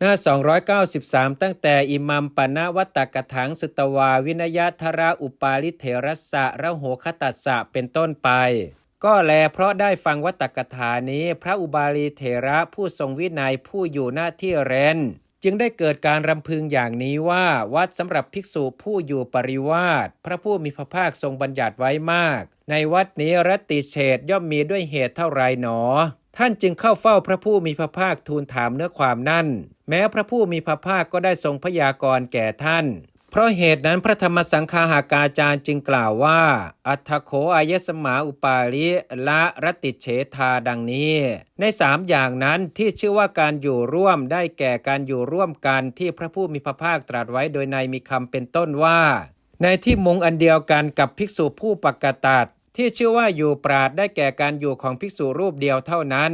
หน้า 293 ตั้งแต่อิมัมปณวัตตกถังสุตวาวินยทระอุปาลิเถรสะระโหคตัสสะเป็นต้นไป ก็แลเพราะได้ฟังวัตตกถานี้ พระอุบาลีเถระผู้ทรงวินัยผู้อยู่หน้าที่เรนจึงได้เกิดการรำพึงอย่างนี้ว่าวัดสำหรับภิกษุผู้อยู่ปริวาสพระผู้มีพระภาคทรงบัญญัติไว้มาก ในวัดนี้รติเฉดย่อมมีด้วยเหตุเท่าไรหนอ ท่านจึงเข้าเฝ้าพระผู้มีพระภาคทูลถามเนื้อความนั่น แม้พระผู้มีพระภาคก็ได้ทรงพยากรณ์แก่ท่าน เพราะเหตุนั้นพระธรรมสังฆาหากาจารย์จึงกล่าวว่า อัฏฐโขอายสมาอุปาลิละรตติเฉทาดังนี้ ในสามอย่างนั้นที่ชื่อว่าการอยู่ร่วมได้แก่การอยู่ร่วมกันที่พระผู้มีพระภาคตรัสไว้โดยในมีคำเป็นต้นว่าในที่มุงอันเดียวกันกับภิกษุผู้ปกตัด ที่ชื่อว่าอยู่ปราดได้แก่การอยู่ของภิกษุรูปเดียวเท่านั้น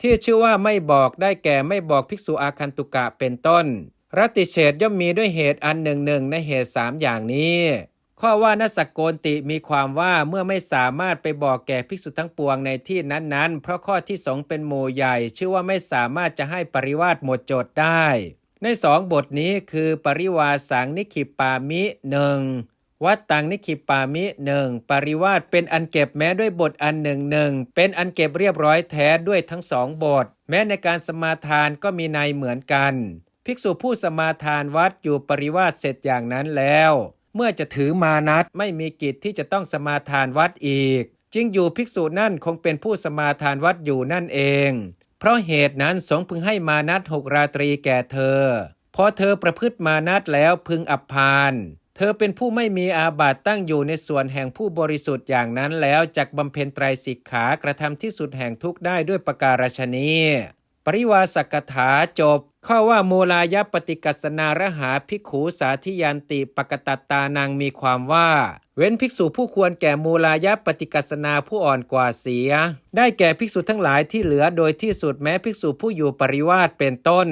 ที่ชื่อว่าไม่บอกได้แก่ไม่บอกภิกษุอาคันตุกะเป็นต้นรติเฉดย่อมมีด้วยเหตุอันหนึ่งหนึ่งในเหตุสามอย่างนี้ ข้อว่านสกโกนติมีความว่าเมื่อไม่สามารถไปบอกแก่ภิกษุทั้งปวงในที่นั้นๆ เพราะข้อที่สองเป็นหมู่ใหญ่ ชื่อว่าไม่สามารถจะให้ปริวาสหมดจดได้ ในสองบทนี้คือปริวาสังนิคิปามิหนึ่ง วัดตังนิคิปามิหนึ่งปริวาสเป็นอันเก็บแม้ด้วยบทอันหนึ่งหนึ่งเป็นอันเก็บเรียบร้อยแท้ด้วยทั้งสองบท แม้ในการสมาทานก็มีในเหมือนกัน ภิกษุผู้สมาทานวัดอยู่ปริวาสเสร็จอย่างนั้นแล้ว เมื่อจะถือมานัดไม่มีกิจที่จะต้องสมาทานวัดอีก จึงอยู่ภิกษุนั่นคงเป็นผู้สมาทานวัดอยู่นั่นเอง เพราะเหตุนั้นสงพึงให้มานัดหกราตรีแก่เธอพอเธอประพฤติมานัดแล้วพึงอับพาน เธอเป็นผู้ไม่มีอาบัติตั้งอยู่ในส่วนแห่งผู้บริสุทธิ์อย่างนั้นแล้วจักบำเพ็ญไตรสิกขากระทำที่สุดแห่งทุกได้ด้วยประการฉนี้ปริวาสกถาจบ ข้อว่ามูลายปฏิกัสนารหาภิกขูสาธิยันติปกตัตตานางมีความว่า เว้นภิกษุผู้ควรแก่มูลายปฏิกัสนาผู้อ่อนกว่าเสีย ได้แก่ภิกษุทั้งหลายที่เหลือโดยที่สุดแม้ภิกษุผู้อยู่ปริวาสเป็นต้น